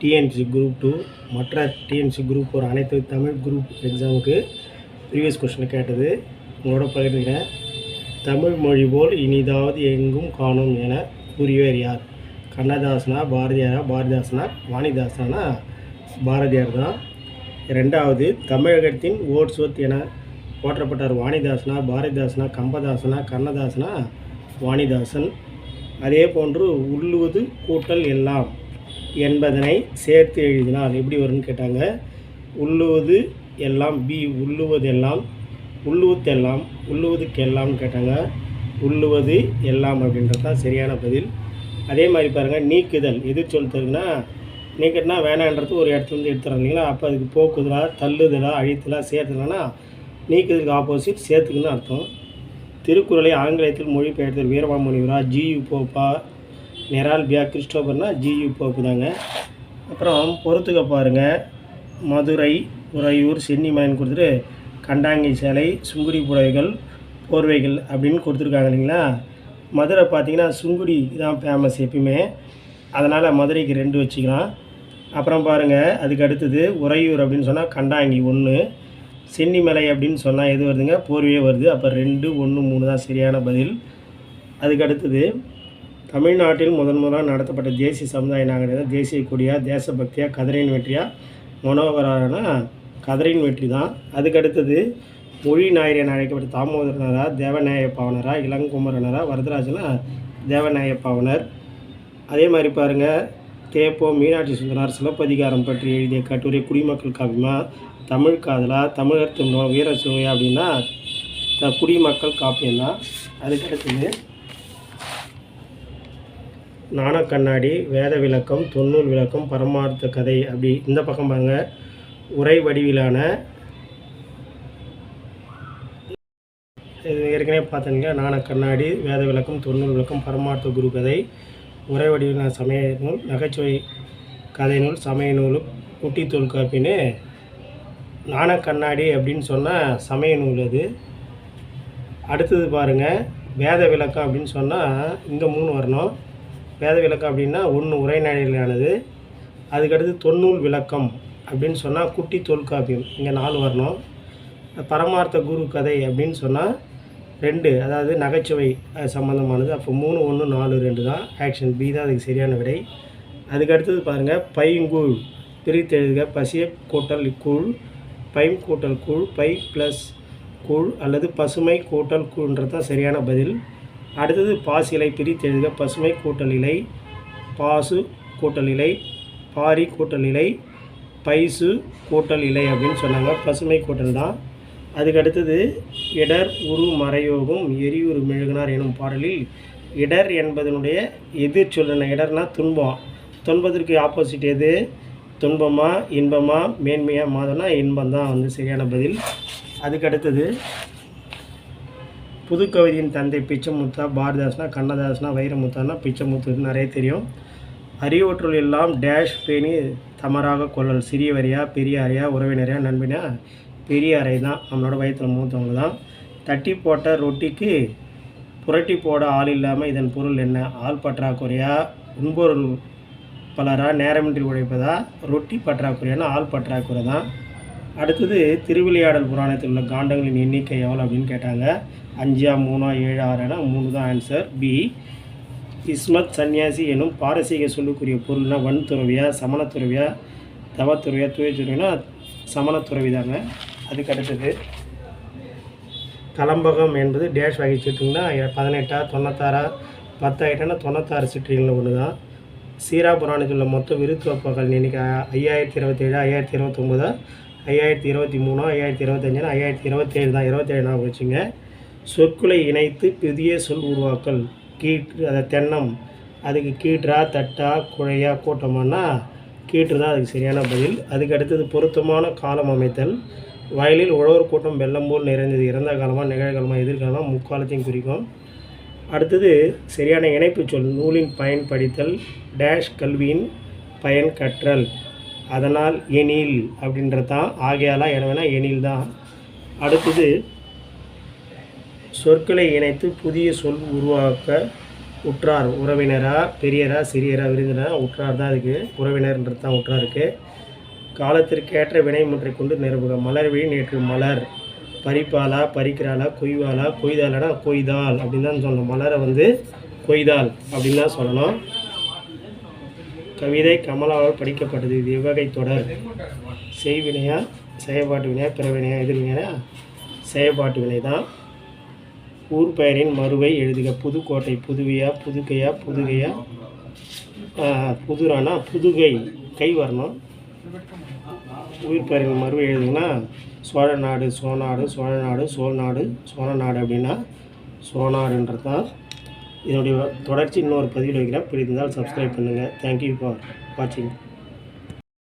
DNC group two மற்ற TNC group ஒரு அனைத்து தமிழ் குரூப் எக்ஸாமுக்கு ப்ரீவியஸ் கொஸ்டின் கேட்டது. உங்களோட பகிர்ந்துக்கிறேன் தமிழ் மொழி போல் இனிதாவது எங்கும் காணும் என கூறியவர் யார்? கண்ணதாசனா பாரதியாரா பாரதிதாசனா வாணிதாசனா? பாரதியார் தான். ரெண்டாவது தமிழகத்தின் ஓட்ஸ்வத் என போற்றப்பட்டார் வாணிதாசனா பாரதிதாசனா கம்பதாசனா கண்ணதாசனா வாணிதாசன். அதே போன்று உள்ளுவது கூட்டல் எல்லாம். என்பதனை சேர்த்து எழுதினால் எப்படி வரும்னு கேட்டாங்க. உள்ளுவது எல்லாம் பி உள்ளுவதெல்லாம் உள்ளுவத்தெல்லாம் உள்ளுவதுக்கெல்லாம்னு கேட்டாங்க. உள்ளுவது எல்லாம் அப்படின்றது தான் சரியான பதில். அதே மாதிரி பாருங்கள் நீக்குதல். எது சொல் தருதுன்னா நீக்கட்னா வேணான்றது ஒரு இடத்துல வந்து எடுத்துறோம் இல்லைங்களா? அப்போ அதுக்கு போக்குதலா தள்ளுதலா அழித்தலா சேர்த்துலனா நீக்குதலுக்கு ஆப்போசிட் சேர்த்துக்குன்னு அர்த்தம். திருக்குறளை ஆங்கிலத்தில் மொழிபெயர்த்தல் வீரமாமுனிவரா ஜியு போப்பா நெரால்பியா கிறிஸ்டோபர்னால் ஜியு போப்பு தாங்க அப்புறம் பொறுத்துக்க பாருங்கள் மதுரை உறையூர் சென்னிமயன் கொடுத்துட்டு கண்டாங்கி சேலை சுங்குடி புடவைகள் போர்வைகள் அப்படின்னு கொடுத்துருக்காங்க இல்லைங்களா? மதுரை பார்த்தீங்கன்னா சுங்குடி தான் ஃபேமஸ் எப்பயுமே. அதனால் மதுரைக்கு ரெண்டு வச்சுக்கலாம். அப்புறம் பாருங்கள் அதுக்கு அடுத்தது உறையூர் அப்படின்னு சொன்னால் கண்டாங்கி ஒன்று சென்னிமலை அப்படின்னு சொன்னால் எது வருதுங்க? போர்வையே வருது. அப்போ ரெண்டு ஒன்று மூணு தான் சரியான பதில். அதுக்கு அடுத்தது தமிழ்நாட்டில் முதன் முதலாக நடத்தப்பட்ட தேசிய சமுதாய நாகரிகம் தேசிய கொடியாக தேசபக்தியாக கதிரையின் வெற்றியாக மனோகரான கதிரையின் வெற்றி தான். அதுக்கடுத்தது மொழி நாயர் என அழைக்கப்பட்ட தாமோதரனரா தேவநாய பாவனரா இளங்குமரனரா வரதராஜனா தேவநாய பாவனர் அதே மாதிரி பாருங்கள் தேப்போ மீனாட்சி சுந்தரார் சிலப்பதிகாரம் பற்றி எழுதிய கட்டுரை குடிமக்கள் காவியமா தமிழ் காதலா தமிழர் துன்பம் வீர சுவையா அப்படின்னா குடிமக்கள் காப்பியம் தான். அதுக்கடுத்தது நாண நாணக்கண்ணாடி வேத விளக்கம் தொன்னூல் விளக்கம் பரமார்த்த கதை அப்படி இந்த பக்கம் பாருங்க. உரை வடிவிலான இது ஏற்கனவே பார்த்தீங்க நாணக்கண்ணாடி வேத விளக்கம் தொன்னூல் விளக்கம் பரமார்த்த குரு கதை. உரை வடிவிலான சமய நூல் நகைச்சுவை கதை நூல் சமய நூல் குட்டி தொல்காப்பின்னு நாணக்கண்ணாடி அப்படின்னு சொன்னால் சமய நூல் அது. அடுத்தது பாருங்கள் வேத விளக்கம் அப்படின்னு சொன்னால் இங்கே மூணு வரணும். வேத விளக்கம் அப்படின்னா ஒன்று உரைநடையிலானது அதுக்கடுத்து தொன்னூல் விளக்கம் அப்படின்னு சொன்னால் குட்டி தொல்காப்பியம் இங்கே நாலு வரணும். பரமார்த்த குரு கதை அப்படின்னு சொன்னால் ரெண்டு அதாவது நகைச்சுவை சம்மந்தமானது அப்போ மூணு ஒன்று நாலு ரெண்டு தான். ஆக்ஷன் பி தான் அதுக்கு சரியான விடை. அதுக்கு அடுத்தது பாருங்கள் பைங்கூழ். பிரித்தெழுதுக பசிய கூட்டல் கூழ் பைம் கூட்டல் கூழ் பை ப்ளஸ் கூழ் அல்லது பசுமை கூட்டல் கூழ்ன்றது தான் சரியான பதில். அடுத்தது பாசிலை பிரித்து எழுதுக பசுமை கூட்டல் இலை பாசு கூட்டல் இலை பாரி கூட்டல் இலை பைசு கூட்டல் இலை அப்படின்னு சொன்னாங்க. பசுமை கூட்டல் தான். அதுக்கு அடுத்தது இடர் உரு மறையோகம் எரியுரு மெழுகினார் எனும் பாடலில் இடர் என்பதனுடைய எதிர் சொல்லுன இடர்னா துன்பம். துன்பத்திற்கு ஆப்போசிட் எது? துன்பமாக இன்பமா மேன்மையாக மாதம்னா இன்பம் தான் வந்து சரியான பதில். அதுக்கு அடுத்தது புதுக்கவிதையின் தந்தை பிச்சமுத்தா பாரதாசனா கண்ணதாசனா வைரமுத்தானா பிச்சமுத்து நிறைய தெரியும். அறிவற்றுள் எல்லாம் டேஷ் பேணி தமராக கொள்ளல். சிறியவரையா பெரியாரையா உறவினரையா நண்பனா பெரியாரை தான். நம்மளோட வயத்தில் மூத்தவங்க தான். தட்டி போட்ட ரொட்டிக்கு புரட்டி போட ஆள் இல்லாமல் இதன் பொருள் என்ன? ஆள் பற்றாக்குறையா? உண்பொருள் பலரா? நேரமின்றி உழைப்பதா? ரொட்டி பற்றாக்குறையான? ஆள் பற்றாக்குறை தான். அடுத்தது திருவிளையாடல் புராணத்தில் உள்ள காண்டங்களின் எண்ணிக்கை எவ்வளோ அப்படின்னு கேட்டாங்க? அஞ்சா மூணா ஏழு ஆறுனா மூணு தான் ஆன்சர் பி இஸ்மத் சன்னியாசி எனும் பாரசீக சொல்லுக்குரிய பொருள்னா வன் துறவியா சமணத்துறவியா தவத்துறவியா துவைத்துறவினா சமணத்துறவி தாங்க. அதுக்கு அடுத்தது கலம்பகம் என்பது டேஷ் வகை சீட்டுங்கன்னா பதினெட்டா தொண்ணூத்தாறா பத்து தொண்ணூத்தாறு சிற்றிகளில் ஒன்று தான். சீரா புராணத்தில் உள்ள மொத்த விருத்துவப்பகள் எண்ணிக்கை ஐயாயிரத்தி இருபத்தேழு ஐயாயிரத்தி இருபத்தொம்போதா ஐயாயிரத்தி இருபத்தி மூணு ஐயாயிரத்தி இருபத்தஞ்சுனா ஐயாயிரத்தி இருபத்தேழு தான் இருபத்தேழு நான் வச்சுங்க. சொற்களை இணைத்து புதிய சொல் உருவாக்கல். கீற்று அதை தென்னம். அதுக்கு கீற்றா தட்டா குழையா கூட்டமானா கீற்று தான் அதுக்கு சரியான பதில். அதுக்கு அடுத்தது பொருத்தமான காலம் அமைத்தல். வயலில் உழவர் கூட்டம் வெள்ளம் போல் நிறைந்தது. இறந்த காலமாக நிகழ்காலமாக எதிர்காலமாக முக்காலத்தையும் குறிக்கும். அடுத்தது சரியான இணைப்பு சொல் நூலின் பயன் படித்தல் டேஷ் கல்வியின் பயன் கற்றல். அதனால் எனில் அப்படின்றது தான் ஆகையாலா எனவேனா எனில் தான் அடுத்தது சொற்களை இணைத்து புதிய சொல் உருவாக்க உற்றார் உறவினரா பெரியரா சிறியரா விருந்தினரா உற்றார் தான் அதுக்கு. உறவினர்ன்றது தான் உற்றாருக்கு. காலத்திற்கேற்ற வினைமுற்றை கொண்டு நிரப்புக. மலர்விழி நேற்று மலர். பறிப்பாளா பறிக்கிறாளா கொய்வாளா கொய்தாளனா கொய்தால் அப்படின்னு தான் சொல்லணும். மலரை வந்து கொய்தால் அப்படின்னு தான் சொல்லணும். கவிதை கமலாவால் படிக்கப்பட்டது. இது எவ்வகை தொடர்? செய்வினையா? செயல்பாட்டு வினையா? பிறவினையா? எதிர்வினையா செயல்பாட்டு வினை தான் ஊர் பெயரின் மறுவை எழுதுக. புதுக்கோட்டை புதுவையா? புதுகையா? புதுகையா புதுரானா? புதுகை. கை வரணும். ஊர் பெயரின் மறுவை எழுதுங்கன்னா சோழ நாடு சோநாடு சோழ நாடு சோழநாடு சோழ நாடு அப்படின்னா சோனாடுன்றது தான் இதனுடைய தொடர்ச்சி இன்னொரு பதிவில் வைக்கிறேன். பிடித்திருந்தால் சப்ஸ்கிரைப் பண்ணுங்கள் தேங்க்யூ ஃபார் வாட்சிங்